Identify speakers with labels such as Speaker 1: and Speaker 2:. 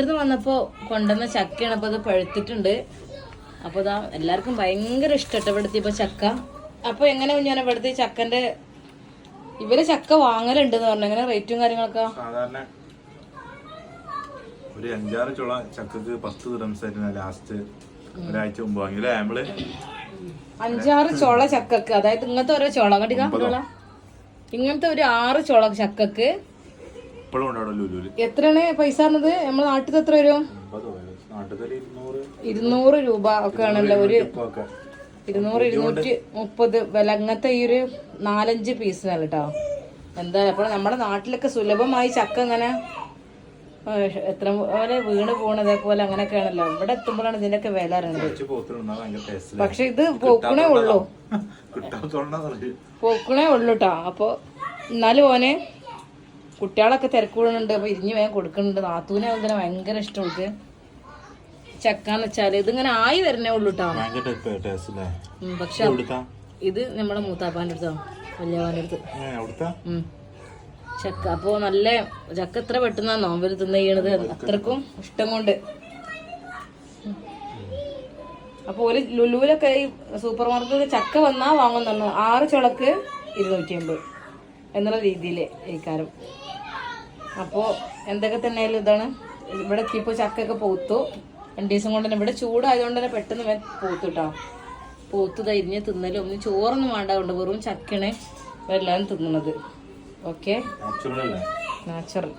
Speaker 1: ഇവിടുന്ന് വന്നപ്പോ കൊണ്ടുവന്ന ചക്കയാണ് അപ്പൊ അത് പഴുത്തിട്ടുണ്ട്. അപ്പൊ ഇതാ എല്ലാവർക്കും ഭയങ്കര ഇഷ്ടപ്പെട്ടു ഇവിടുത്തെ ഇപ്പൊ ചക്ക. അപ്പൊ എങ്ങനെ ഞാൻ ഇവിടുത്തെ ചക്കന്റെ ഇവർ ചക്ക വാങ്ങലുണ്ട് എന്ന് പറഞ്ഞു. എങ്ങനെ റേറ്റും കാര്യങ്ങളൊക്കെ?
Speaker 2: സാധാരണ ഒരു അഞ്ചാറ് ചുള ചക്കക്ക് പത്ത് ദിറംസ് ആയിട്ട് ലാസ്റ്റ് ഒരാഴ്ച മുമ്പ് വാങ്ങി. അല്ലേ നമ്മൾ
Speaker 1: അഞ്ചാറ് ചുള ചക്കക്ക്. അതായത് ഇങ്ങനത്തെ ഓരോ ചുള കണ്ടിക്കാ ഇങ്ങനത്തെ ഒരു ആറ് ചുള ചക്കക്ക്
Speaker 2: ഇപ്പോഴും ഉണ്ടാവും ലുലുൽ
Speaker 1: എത്രയാണ് പൈസ പറഞ്ഞത്? നമ്മുടെ നാട്ടിൽ എത്ര വരും?
Speaker 2: ഇരുന്നൂറ്.
Speaker 1: രൂപ ഒക്കെ ആണല്ലോ ഒരു ഇരുന്നൂറ് ഇരുന്നൂറ്റി മുപ്പത്. വില അങ്ങനത്തെ ഈ ഒരു നാലഞ്ച് പീസിനല്ല കേട്ടോ. എന്താ അപ്പോൾ നമ്മുടെ നാട്ടിലൊക്കെ സുലഭമായി ചക്ക അങ്ങനെ എത്ര പോലെ വീണ് പോണ പോലെ അങ്ങനെയൊക്കെയാണല്ലോ. ഇവിടെ എത്തുമ്പോഴാണ് ഇതിന്റെയൊക്കെ വില
Speaker 2: ടേസ്റ്റ്
Speaker 1: പക്ഷെ ഇത് പോക്കണേ ഉള്ളൂ. പോക്കണേ ഉള്ളൂ കേട്ടോ. അപ്പോൾ എന്നാലും ഓന് കുട്ടികളൊക്കെ തിരക്കൂടുന്നുണ്ട് അപ്പോൾ ഇരിഞ്ഞ് വേഗം കൊടുക്കുന്നുണ്ട്. നാത്തൂനെ അതിനെ ഭയങ്കര ഇഷ്ടം ചക്ക ചക്കാന്ന് വെച്ചാൽ ഇതിങ്ങനെ ആയി വരണേ ഉള്ളൂ കേട്ടോ പക്ഷെ ഇത് നമ്മളെ മൂത്താപ്പാന്റെ അടുത്തോ? വലിയപ്പാന്റെ അടുത്ത്. ചക്ക അപ്പോൾ നല്ല ചക്ക എത്ര പെട്ടെന്നാ നോമ്പിൽ തിന്ന് ചെയ്യണത് അത്രക്കും. ഇഷ്ടം കൊണ്ട്. അപ്പോൾ ഒരു ലുലുവിലൊക്കെ ഈ സൂപ്പർ മാർക്കറ്റിൽ ചക്ക വന്നാ വാങ്ങുന്നു ആറ് ചുളക്ക് ഇരുന്നൂറ്റി അമ്പത് എന്നുള്ള രീതിയിൽ ഇക്കാരം അപ്പോൾ എന്തൊക്കെ തന്നെയാലും ഇതാണ്. ഇവിടെ എത്തിയപ്പോൾ ചക്കയൊക്കെ പൂത്തു. രണ്ട് ദിവസം കൊണ്ട് തന്നെ ഇവിടെ ചൂടായതുകൊണ്ട് തന്നെ പെട്ടെന്ന് വേ- പൂത്തു കേട്ടോ പൂത്ത് തരിഞ്ഞ് തിന്നലും. ഒന്നും ചോറൊന്നും വേണ്ട. കൊണ്ട് വെറും ചക്കണേ എല്ലാവരും തിന്നണത്. ഓക്കെ? നാച്ചുറൽ